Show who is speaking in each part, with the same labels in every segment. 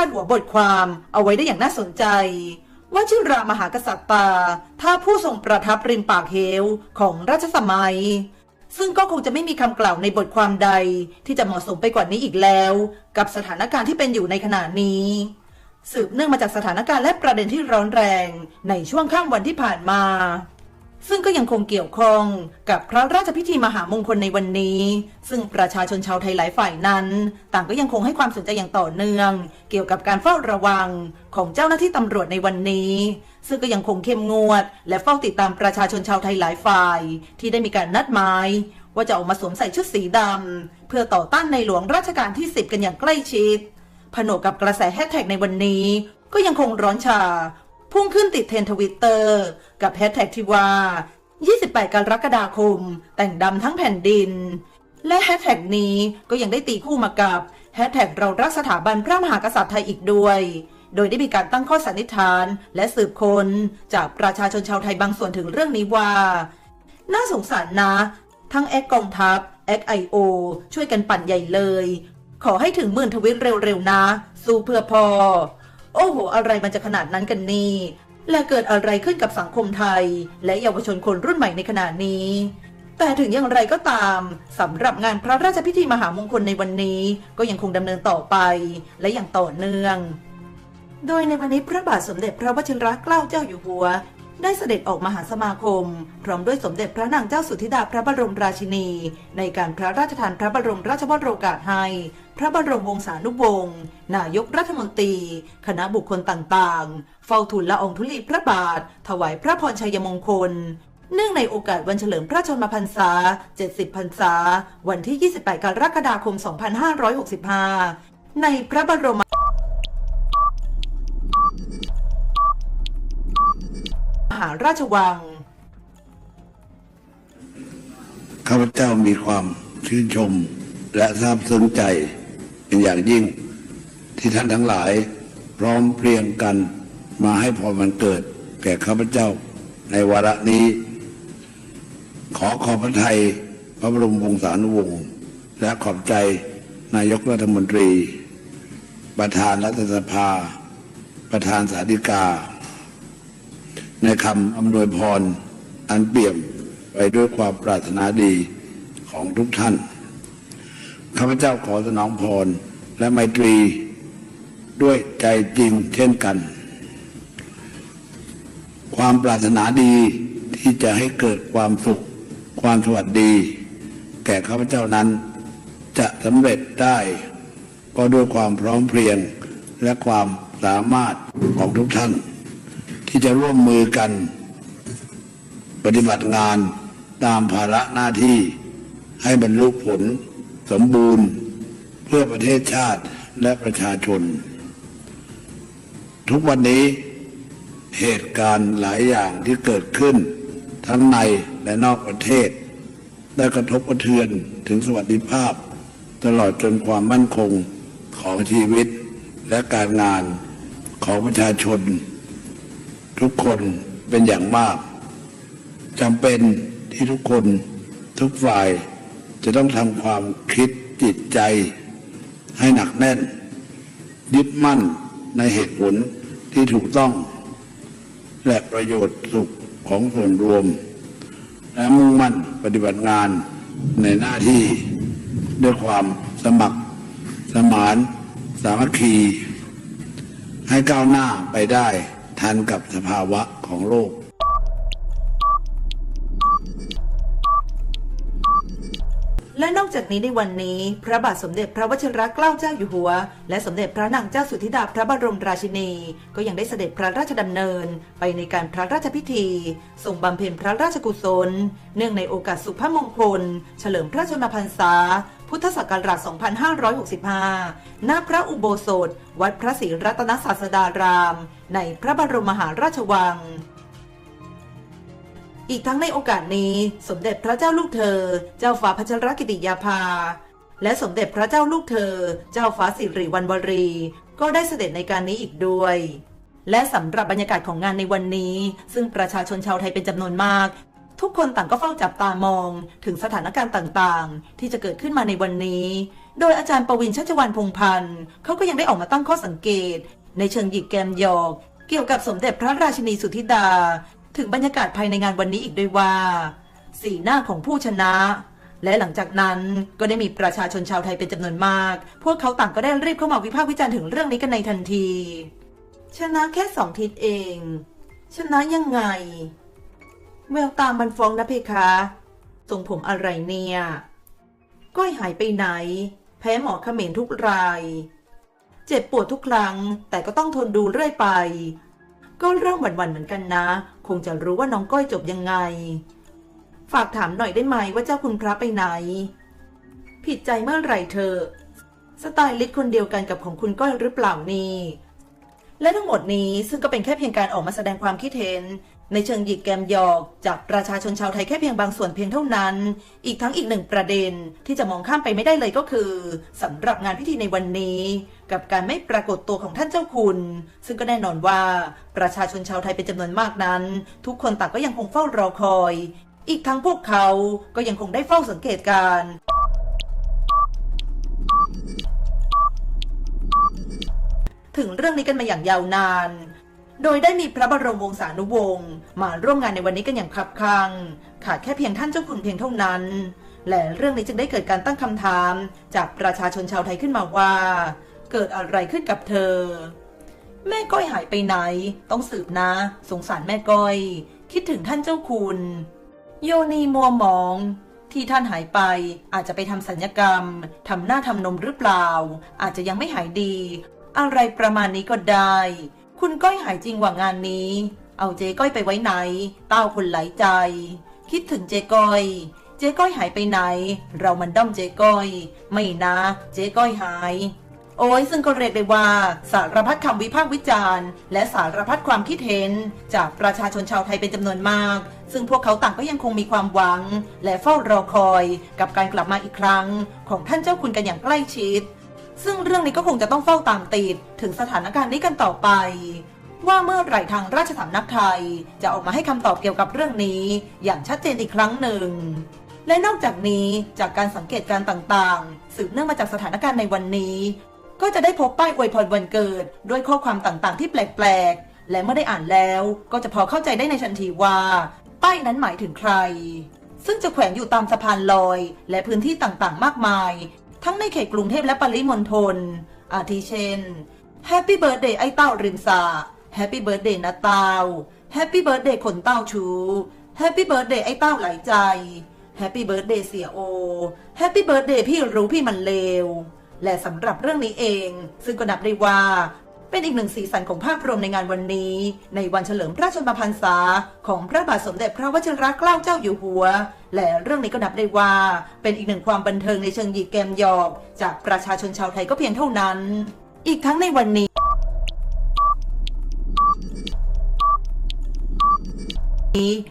Speaker 1: าดหัวบทความเอาไว้ได้อย่างน่าสนใจ ว่าชื่อรามหากษัตริย์ตาถ้าผู้ทรงประทับริมปากเหวของราชสมัย ซึ่งก็คงจะไม่มีคำกล่าวในบทความใด ที่จะเหมาะสมไปกว่านี้อีกแล้ว กับสถานการณ์ที่เป็นอยู่ในขณะนี้ สืบเนื่องมาจากสถานการณ์และประเด็นที่ร้อนแรงในช่วงข้ามวันที่ผ่านมา ซึ่งก็ยังคงเกี่ยวข้องกับพระราชพิธีมหามงคลในวันนี้ ซึ่งประชาชนชาวไทยหลายฝ่ายนั้น ต่างก็ยังคงให้ความสนใจอย่างต่อเนื่อง เกี่ยวกับการเฝ้าระวังของเจ้าหน้าที่ตำรวจในวันนี้ ซึ่งก็ยังคงเข้มงวด และเฝ้าติดตามประชาชนชาวไทยหลายฝ่าย ที่ได้มีการนัดหมายว่าจะออกมาสวมใส่ชุดสีดำเพื่อต่อต้านในหลวงรัชกาลที่ 10 กันอย่างใกล้ชิด ผนวกกับกระแสแฮชแท็กในวันนี้ ก็ยังคงร้อนชา พุ่งขึ้นติดเทรนทวิตเตอร์กับแฮชแท็กที่ว่า 28 กรกฎาคม แต่งดำทั้งแผ่นดิน และแฮชแท็กนี้ก็ยังได้ตีคู่มากับแฮชแท็กเรารักสถาบันพระมหากษัตริย์ไทยอีกด้วย โดยได้มีการตั้งข้อสันนิษฐานและสืบค้นจากประชาชนชาวไทยบางส่วนถึงเรื่องนี้ว่า น่าสงสารนะ ทั้งแอคกองทัพแอคไอโอช่วยกันปั่นใหญ่เลย ขอให้ถึงหมื่นทวิตเร็วๆนะ สู้เพื่อพอ โอ้โห อะไรมันจะขนาดนั้นกันนี่ และเกิดอะไรขึ้นกับสังคมไทย และเยาวชนคนรุ่นใหม่ในขณะนี้ แต่ถึงอย่างไรก็ตามสำหรับงานพระราชพิธีมหามงคลในวันนี้ ก็ยังคงดำเนินต่อไป และอย่างต่อเนื่อง โดยในวันนี้พระบาทสมเด็จพระวชิรเกล้าเจ้าอยู่หัวได้เสด็จออกมหาสมาคม พร้อมด้วยสมเด็จพระนางเจ้าสุธิดาพระบรมราชินี ในการพระราชทานพระบรมราชวโรกาสให้ พระบรมวงศานุวงศ์นายกรัฐมนตรี คณะบุคคลต่างๆ เฝ้าทูลละองธุลีพระบาท ถวายพระพรชัยมงคล เนื่องในโอกาสวันเฉลิมพระชนมพรรษา 70 พรรษา วันที่ 28 กรกฎาคม 2565 ในพระบรมมหาราชวัง
Speaker 2: ข้าพเจ้ามีความชื่นชมและซาบซึ้งใจ เป็นอย่างยิ่งที่ท่านทั้งหลาย พร้อมเพรียงกันมาให้พรวันเกิด แก่ข้าพเจ้าในวาระนี้ ขอขอบพระไทยพระบรมวงศานุวงศ์และขอบใจนายกรัฐมนตรี ประธานรัฐสภา ประธานสาธิกา ในคำอำนวยพรอันเปี่ยมไปด้วยความปรารถนาดีของทุกท่าน ข้าพเจ้าขอสนองพรและไมตรีด้วยใจจริงเช่นกัน ความปรารถนาดีที่จะให้เกิดความสุข ความสวัสดี แก่ข้าพเจ้านั้น จะสำเร็จได้ ก็ด้วยความพร้อมเพรียงและความสามารถของทุกท่าน ที่จะร่วมมือกัน ปฏิบัติงานตามภาระหน้าที่ให้บรรลุผล สมบูรณ์เพื่อประเทศชาติและประชาชน ทุกวันนี้เหตุการณ์หลายอย่างที่เกิดขึ้น ทั้งในและนอกประเทศ ได้กระทบกระเทือนถึงสวัสดิภาพ ตลอดจนความมั่นคงของชีวิตและการงานของประชาชน ทุกคนเป็นอย่างมากจำเป็นที่ทุกคนทุกฝ่าย จะต้องทำความคิดจิตใจให้หนักแน่น ยึดมั่นในเหตุผลที่ถูกต้อง และประโยชน์สุขของส่วนรวม และมุ่งมั่นปฏิบัติงานในหน้าที่ด้วยความสมัครสมาน สามัคคี ให้ก้าวหน้าไปได้ทันกับสภาวะของโลก
Speaker 1: และนอกจากนี้ในวันนี้ พระบาทสมเด็จพระวชิรเกล้าเจ้าอยู่หัว และสมเด็จพระนางเจ้าสุธิดาพระบรมราชินี ก็ยังได้เสด็จพระราชดำเนิน ไปในการพระราชพิธีทรงบำเพ็ญพระราชกุศล เนื่องในโอกาสสุภมงคล เฉลิมพระชนมพรรษา พุทธศักราช 2565 ณ พระอุโบสถ วัดพระศรีรัตนศาสดาราม ในพระบรมมหาราชวัง อีกทั้งในโอกาสนี้ สมเด็จพระเจ้าลูกเธอ เจ้าฟ้าพัชรกิติยาภา และสมเด็จพระเจ้าลูกเธอ เจ้าฟ้าสิริวัณวรี ก็ได้เสด็จในการนี้อีกด้วย และสำหรับบรรยากาศของงานในวันนี้ ซึ่งประชาชนชาวไทยเป็นจำนวนมาก ทุกคนต่างก็เฝ้าจับตามอง ถึงสถานการณ์ต่างๆ ที่จะเกิดขึ้นมาในวันนี้ โดยอาจารย์ประวินชัชวานพงพันธ์เขาก็ยังได้ออกมาตั้งข้อสังเกต ในเชิงหยิกแกมหยอกเกี่ยวกับสมเด็จพระราชินีสุธิดา ถึงบรรยากาศภายในงานวันนี้อีกด้วยว่า สีหน้าของผู้ชนะ และหลังจากนั้นก็ได้มีประชาชนชาวไทยเป็นจำนวนมาก พวกเขาต่างก็ได้รีบเข้ามาวิพากษ์วิจารณ์ถึงเรื่องนี้กันในทันที ชนะแค่สองทิศเอง ชนะยังไง แววตามันฟ้องนะเพคะทรงผมอะไรเนี่ย ก้อยหายไปไหน แพ้หมอเขมรทุกราย เจ็บปวดทุกครั้ง แต่ก็ต้องทนดูเรื่อยไป ก็เริ่มหวั่นๆเหมือนกันนะ คงจะรู้ว่าน้องก้อยจบยังไง ฝากถามหน่อยได้ไหมว่าเจ้าคุณพระไปไหน ผิดใจเมื่อไหร่เธอ สไตล์ลิสคนเดียวกันกับของคุณก้อยหรือเปล่านี่และทั้งหมดนี้ซึ่งก็เป็นแค่เพียงการออกมาแสดงความคิดเห็น ในเชิงหยิกแกมหยอกจากประชาชนชาวไทยแค่เพียงบางส่วนเพียงเท่านั้น อีกทั้งอีกหนึ่งประเด็นที่จะมองข้ามไปไม่ได้เลยก็คือสำหรับงานพิธีในวันนี้ กับการไม่ปรากฏตัวของท่านเจ้าคุณ ซึ่งก็แน่นอนว่าประชาชนชาวไทยเป็นจำนวนมากนั้น ทุกคนต่างก็ยังคงเฝ้ารอคอย อีกทั้งพวกเขาก็ยังคงได้เฝ้าสังเกตการถึงเรื่องนี้กันมาอย่างยาวนาน โดยได้มีพระบรมวงศานุวงศ์มาร่วมงานในวันนี้กันอย่างคับคัง ขาดแค่เพียงท่านเจ้าคุณเพียงเท่านั้น และเรื่องนี้จึงได้เกิดการตั้งคำถาม จากประชาชนชาวไทยขึ้นมาว่า เกิดอะไรขึ้นกับเธอ แม่ก้อยหายไปไหน ต้องสืบนะ สงสารแม่ก้อย คิดถึงท่านเจ้าคุณ โยนีมัวมอง ที่ท่านหายไปอาจจะไปทำสัญญกรรมทำหน้าทำนมหรือเปล่า อาจจะยังไม่หายดี อะไรประมาณนี้ก็ได้ คุณก้อยหายจริงว่างานนี้ เอาเจ๊ก้อยไปไว้ไหน เต้าคนไหลใจ คิดถึงเจ๊ก้อยเจ๊ก้อยหายไปไหน เรามันด้อมเจ๊ก้อย ไม่นะ เจ๊ก้อยหาย โอ้ยซึ่งก็เรียกได้ว่า สารพัดคำวิพากษ์วิจารณ์ และสารพัดความคิดเห็น จากประชาชนชาวไทยเป็นจำนวนมาก ซึ่งพวกเขาต่างก็ยังคงมีความหวัง และเฝ้ารอคอย กับการกลับมาอีกครั้ง ของท่านเจ้าคุณกันอย่างใกล้ชิด ซึ่งเรื่องนี้ก็คงจะต้องเฝ้าตามติด ถึงสถานการณ์นี้กันต่อไป ว่าเมื่อไหร่ทางราชสำนักไทย จะออกมาให้คำตอบเกี่ยวกับเรื่องนี้ อย่างชัดเจนอีกครั้งหนึ่งและนอกจากนี้จากการสังเกตการต่างๆ สืบเนื่องมาจากสถานการณ์ในวันนี้ ก็จะได้พบป้ายอวยพรวันเกิด ด้วยข้อความต่างๆ ที่แปลกๆ และเมื่อได้อ่านแล้วก็จะพอเข้าใจได้ในทันทีว่า ป้ายนั้นหมายถึงใคร ซึ่งจะแขวนอยู่ตามสะพานลอย และพื้นที่ต่างๆ มากมาย ทั้งในเขตกรุงเทพและปริมณฑลอาทิเช่น Happy Birthday ไอ้เต้าริมสา Happy Birthday นาตาว Happy Birthday ขนเต้าชู Happy Birthday ไอ้เต้าไหลใจ Happy Birthday เสียโอ Happy Birthday พี่รู้พี่มันเลว และสำหรับเรื่องนี้เอง ซึ่งก็นับได้ว่า เป็นอีกหนึ่งสีสันของภาพรวมในงานวันนี้ ในวันเฉลิมพระชนมพรรษา ของพระบาทสมเด็จพระวชิรเกล้าเจ้าอยู่หัว และเรื่องนี้ก็นับได้ว่า เป็นอีกหนึ่งความบันเทิงในเชิงหยิกแกมหยอก จากประชาชนชาวไทยก็เพียงเท่านั้น อีกทั้งในวันนี้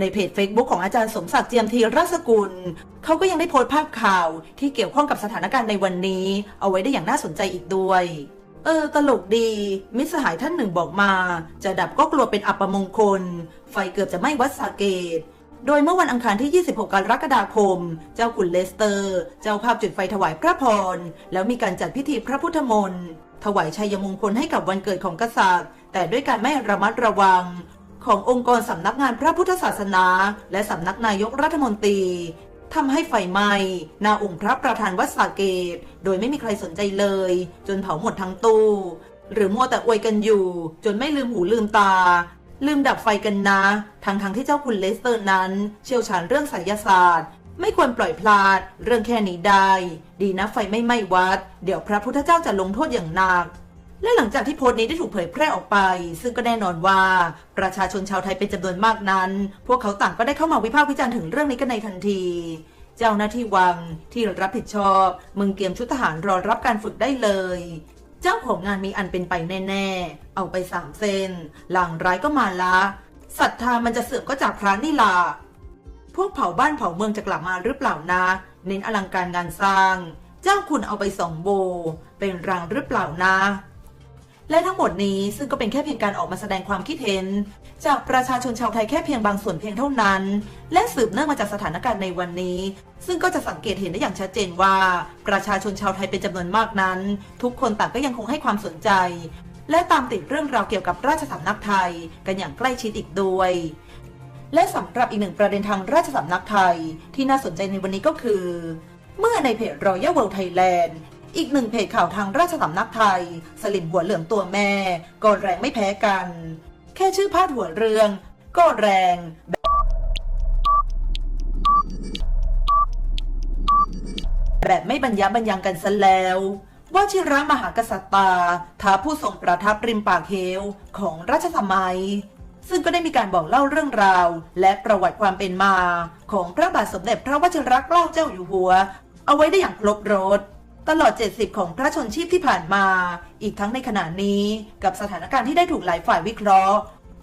Speaker 1: ในเพจ Facebook ของอาจารย์สมศักดิ์เจียมธีรสกุล เขาก็ยังได้โพสต์ภาพข่าวที่เกี่ยวข้องกับสถานการณ์ในวันนี้ เอาไว้ได้อย่างน่าสนใจอีกด้วย เออ ตลกดี มิตรสหายท่านหนึ่งบอกมา จะดับก็กลัวเป็นอัปมงคล ไฟเกือบจะไหม้วัดสาเกต โดยเมื่อวันอังคารที่ 26 กรกฎาคม เจ้าขุนเลสเตอร์ เจ้าภาพจุดไฟถวายพระพร แล้วมีการจัดพิธีพระพุทธมนต์ถวายชัยมงคลให้กับวันเกิดของกษัตริย์ แต่ด้วยการไม่ระมัดระวัง ขององค์กรสำนักงานพระพุทธศาสนา และสำนักนายกรัฐมนตรีทำให้ไฟไหม้นาองค์พระประธานวัดสาเกต โดยไม่มีใครสนใจเลย จนเผาหมดทั้งตู้ หรือมัวแต่อวยกันอยู่ จนไม่ลืมหูลืมตา ลืมดับไฟกันนะ ทั้งทงๆที่เจ้าคุณเลสเตอร์นั้น เชี่ยวชาญเรื่องไสยศาสตร์ ไม่ควรปล่อยพลาด เรื่องแค่นี้ได้ ดีนะไฟไม่ไหม้วัด เดี๋ยวพระพุทธเจ้าจะลงโทษอย่างหนัก และหลังจากที่โพสต์นี้ได้ถูกเผยแพร่ออกไป ซึ่งก็แน่นอนว่าประชาชนชาวไทยเป็นจำนวนมากนั้น พวกเขาต่างก็ได้เข้ามาวิพากษ์วิจารณ์ถึงเรื่องนี้กันในทันที เจ้าหน้าที่วังที่รับผิดชอบ มึงเตรียมชุดทหารรอรับการฝึกได้เลย เจ้าของงานมีอันเป็นไปแน่ๆ เอาไปสามเส้น หลังร้ายก็มาละศรัทธามันจะเสื่อมก็จากพระนี่ล่ะพวกเผาบ้านเผาเมืองจะกลับมาหรือเปล่านะ เน้นอลังการงานสร้าง เจ้าคุณเอาไปสองโบ เป็นรางหรือเปล่านะ และทั้งหมดนี้ซึ่งก็เป็นแค่เพียงการออกมาแสดงความคิดเห็น จากประชาชนชาวไทยแค่เพียงบางส่วนเพียงเท่านั้น และสืบเนื่องมาจากสถานการณ์ในวันนี้ ซึ่งก็จะสังเกตเห็นได้อย่างชัดเจนว่า ประชาชนชาวไทยเป็นจำนวนมากนั้น ทุกคนต่างก็ยังคงให้ความสนใจ และตามติดเรื่องราวเกี่ยวกับราชสำนักไทย กันอย่างใกล้ชิดอีกด้วยและสำหรับอีกหนึ่งประเด็นทางราชสำนักไทย ที่น่าสนใจในวันนี้ก็คือ เมื่อในเพจ Royal World Thailand อีกหนึ่งเพจข่าวทางราชสำนักไทย สลิมหัวเหลืองตัวแม่ก็แรงไม่แพ้กัน แค่ชื่อพาดหัวเรื่อง ก็แรงแบบไม่บรรยะบรรยังกันซะแล้วว่าชิระมหากษัตริย์ตาท้าผู้ทรงประทับริมปากเหวของราชสมัย ซึ่งก็ได้มีการบอกเล่าเรื่องราว และประวัติความเป็นมา ของพระบาทสมเด็จพระวชิรเกล้าเจ้าอยู่หัว เอาไว้ได้อย่างครบรถ ตลอด 70 ของพระชนชีพที่ผ่านมา อีกทั้งในขณะนี้กับสถานการณ์ที่ได้ถูกหลายฝ่ายวิเคราะห์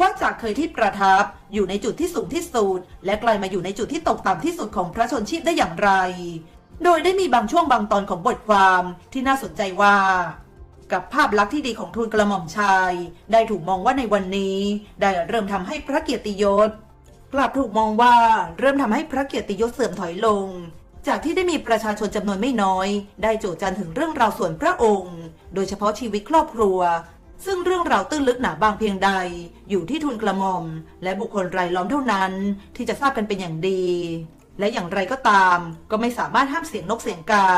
Speaker 1: ว่าจากเคยที่ประทับอยู่ในจุดที่สูงที่สุด และกลายมาอยู่ในจุดที่ตกต่ำที่สุดของพระชนชีพได้อย่างไร โดยได้มีบางช่วงบางตอนของบทความที่น่าสนใจว่า กับภาพลักษณ์ที่ดีของทูลกระหม่อมชาย ได้ถูกมองว่าในวันนี้ ได้เริ่มทำให้พระเกียรติยศกลับถูกมองว่าเริ่มทำให้พระเกียรติยศเสื่อมถอยลง จากที่ได้มีประชาชนจำนวนไม่น้อย ได้โจยจันถึงเรื่องราวส่วนพระองค์ โดยเฉพาะชีวิตครอบครัว ซึ่งเรื่องราวตื้นลึกหนาบางเพียงใด อยู่ที่ทุนกระหม่อม และบุคคลรายล้อมเท่านั้น ที่จะทราบกันเป็นอย่างดี และอย่างไรก็ตาม ก็ไม่สามารถห้ามเสียงนกเสียงกา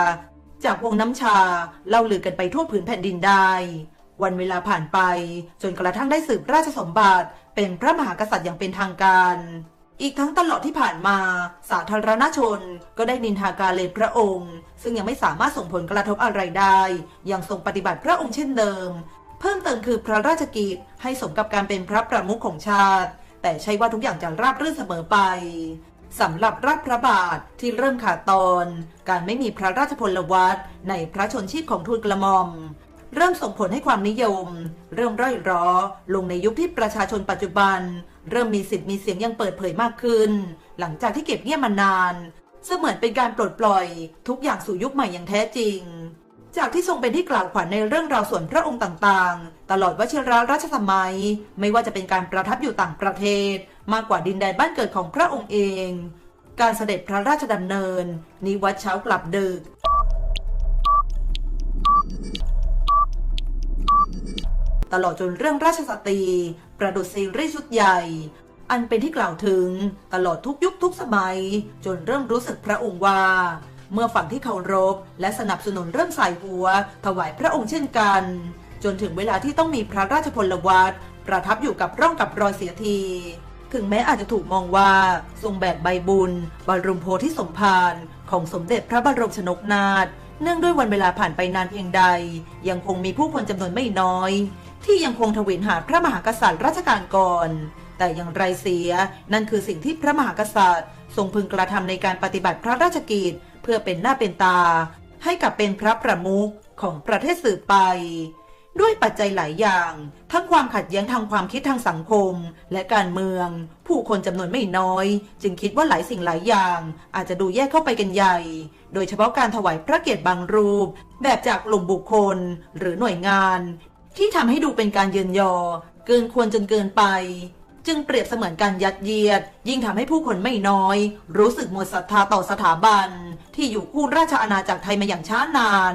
Speaker 1: จากวงน้ำชาเล่าลือกันไปทั่วผืนแผ่นดินได้วันเวลาผ่านไป จนกระทั่งได้สืบราชสมบัติ เป็นพระมหากษัตริย์อย่างเป็นทางการ อีกทั้งตลอดที่ผ่านมาสาธารณชนก็ได้นินทาการเลพระองค์ ซึ่งยังไม่สามารถส่งผลกระทบอะไรได้ ยังทรงปฏิบัติพระองค์เช่นเดิม เพิ่มเติมคือพระราชกิจให้สมกับการเป็นพระประมุขของชาติ แต่ใช่ว่าทุกอย่างจะราบรื่นเสมอไปสำหรับรัฐพระบาทที่เริ่มขาดตอน การไม่มีพระราชพลวัตในพระชนชีพของทูลกระหม่อม เริ่มส่งผลให้ความนิยม เริ่มร่อยรอลงในยุคที่ประชาชนปัจจุบัน เริ่มมีสิทธิ์มีเสียงยังเปิดเผยมากขึ้น หลังจากที่เก็บเงียบมานานเสมือนเป็นการปลดปล่อย ทุกอย่างสู่ยุคใหม่อย่างแท้จริง จากที่ทรงเป็นที่กล่าวขวัญในเรื่องราวส่วนพระองค์ต่างๆ ตลอดวชิรราชสมัย ไม่ว่าจะเป็นการประทับอยู่ต่างประเทศ มากกว่าดินแดนบ้านเกิดของพระองค์เอง การเสด็จพระราชดำเนิน นิวัตเช้ากลับดึกตลอดจนเรื่องราชสตรี ประดุษซีรีส์ชุดใหญ่ อันเป็นที่กล่าวถึงตลอดทุกยุคทุกสมัย จนเริ่มรู้สึกพระองค์ว่า เมื่อฝั่งที่เคารพและสนับสนุนเริ่มใส่หัว ถวายพระองค์เช่นกัน จนถึงเวลาที่ต้องมีพระราชพลวัตประทับอยู่กับร่องกับรอยเสียที ถึงแม้อาจจะถูกมองว่า ทรงแบกใบบุญบรมโพธิสมภารของสมเด็จพระบรมชนกนาถเนื่องด้วยวันเวลาผ่านไปนานเพียงใด ยังคงมีผู้คนจำนวนไม่น้อย ที่ยังคงทวินหาพระมหากษัตริย์รัชกาลก่อน แต่อย่างไรเสีย นั่นคือสิ่งที่พระมหากษัตริย์ ทรงพึงกระทำในการปฏิบัติพระราชกิจ เพื่อเป็นหน้าเป็นตา ให้กับเป็นพระประมุขของประเทศสืบไป ด้วยปัจจัยหลายอย่าง ทั้งความขัดแย้งทางความคิดทางสังคม และการเมือง ผู้คนจำนวนไม่น้อย จึงคิดว่าหลายสิ่งหลายอย่าง อาจจะดูแยกเข้าไปกันใหญ่ โดยเฉพาะการถวายพระเกียรติบางรูป แบบจากกลุ่มบุคคล หรือหน่วยงาน ที่ทำให้ดูเป็นการเยินยอ เกินควรจนเกินไป จึงเปรียบเสมือนการยัดเยียด ยิ่งทำให้ผู้คนไม่น้อย รู้สึกหมดศรัทธาต่อสถาบัน ที่อยู่คู่ราชอาณาจักรไทยมาอย่างช้านาน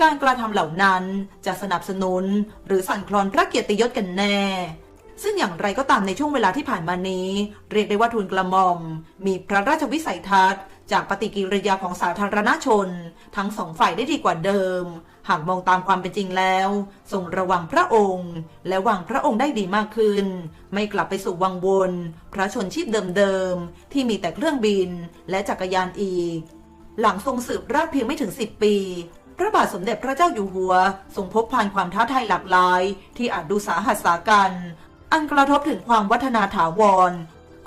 Speaker 1: การกระทำเหล่านั้นจะสนับสนุน หรือสั่นคลอนพระเกียรติยศกันแน่ซึ่งอย่างไรก็ตามในช่วงเวลาที่ผ่านมานี้ เรียกได้ว่าทูลกระหม่อม มีพระราชวิสัยทัศน์ จากปฏิกิริยาของสาธารณชน ทั้งสองฝ่ายได้ดีกว่าเดิม หากมองตามความเป็นจริงแล้วทรงระวังพระองค์ และวางพระองค์ได้ดีมากขึ้น ไม่กลับไปสู่วังวน พระชนชีพเดิมๆ ที่มีแต่เครื่องบินและจักรยานอีก หลังทรงสืบราชเพียงไม่ถึง10ปี พระบาทสมเด็จพระเจ้าอยู่หัว ทรงพบผ่านความท้าทายหลากหลาย ที่อาจดูสาหัสสากันอันกระทบถึงความวัฒนาถาวร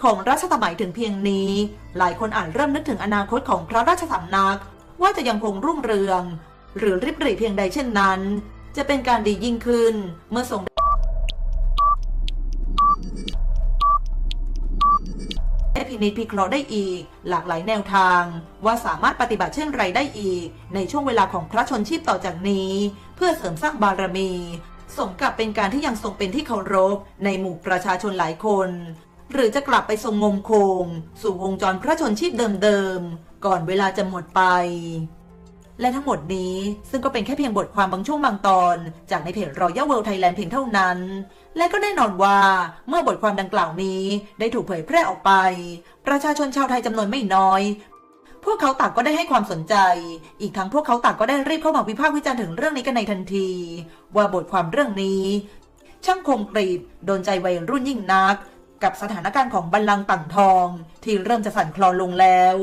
Speaker 1: ของรัชสมัยถึงเพียงนี้ หลายคนอาจเริ่มนึกถึงอนาคตของพระราชสำนัก ว่าจะยังคงรุ่งเรือง หรือริบหรี่เพียงใดเช่นนั้น จะเป็นการดียิ่งขึ้นเมื่อทรงได้พินิจพิเคราะห์ได้อีก หลากหลายแนวทาง ว่าสามารถปฏิบัติเช่นไรได้อีก ในช่วงเวลาของพระชนชีพต่อจากนี้ เพื่อเสริมสร้างบารมี สมกับเป็นการที่ยังทรงเป็นที่เคารพในหมู่ประชาชนหลายคน หรือจะกลับไปทรงงมโคง สู่วงจรพระชนชีพเดิมๆ ก่อนเวลาจะหมดไป และทั้งหมดนี้ซึ่งก็เป็นแค่เพียงบทความบางช่วงบางตอน จากในเพจ Royal World Thailand เพียงเท่านั้น และก็แน่นอนว่าเมื่อบทความดังกล่าวนี้ได้ถูกเผยแพร่ออกไป ประชาชนชาวไทยจำนวนไม่น้อยพวกเขาต่างก็ได้ให้ความสนใจ อีกทั้งพวกเขาต่างก็ได้รีบเข้ามาวิพากษ์วิจารณ์ถึงเรื่องนี้กันในทันที ว่าบทความเรื่องนี้ ช่างคมกรีบโดนใจวัยรุ่นยิ่งนัก กับสถานการณ์ของบัลลังก์ต่างทอง ที่เริ่มจะสั่นคลอนลงแล้ว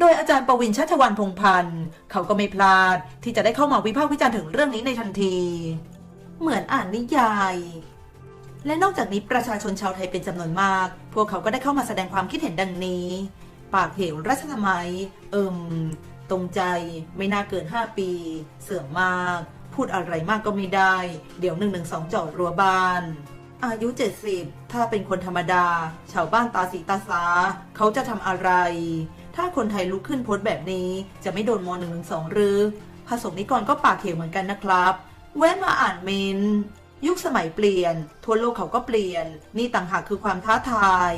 Speaker 1: โดยอาจารย์ประวินชัชวันพงพันธ์เขาก็ไม่พลาดที่จะได้เข้ามาวิพากษ์วิจารณ์ถึงเรื่องนี้ในทันที เหมือนอ่านนิยาย และนอกจากนี้ประชาชนชาวไทยเป็นจำนวนมาก พวกเขาก็ได้เข้ามาแสดงความคิดเห็นดังนี้ ปากเหวรัชสมัย เอิมตรงใจไม่น่าเกิน 5 ปี เสื่อมมาก พูดอะไรมากก็ไม่ได้ เดี๋ยว1นึจอดรั้วบ้าน อายุ 70 ถ้าเป็นคนธรรมดา ชาวบ้านตาสีตาสา เขาจะทำอะไร ถ้าคนไทยลุกขึ้นโพสแบบนี้จะไม่โดนม .112 หรือผสมนิกรก็ปากเขียวเหมือนกันนะครับ แวะมาอ่านเมน ยุคสมัยเปลี่ยน ทั่วโลกเขาก็เปลี่ยน นี่ต่างหากคือความท้าทาย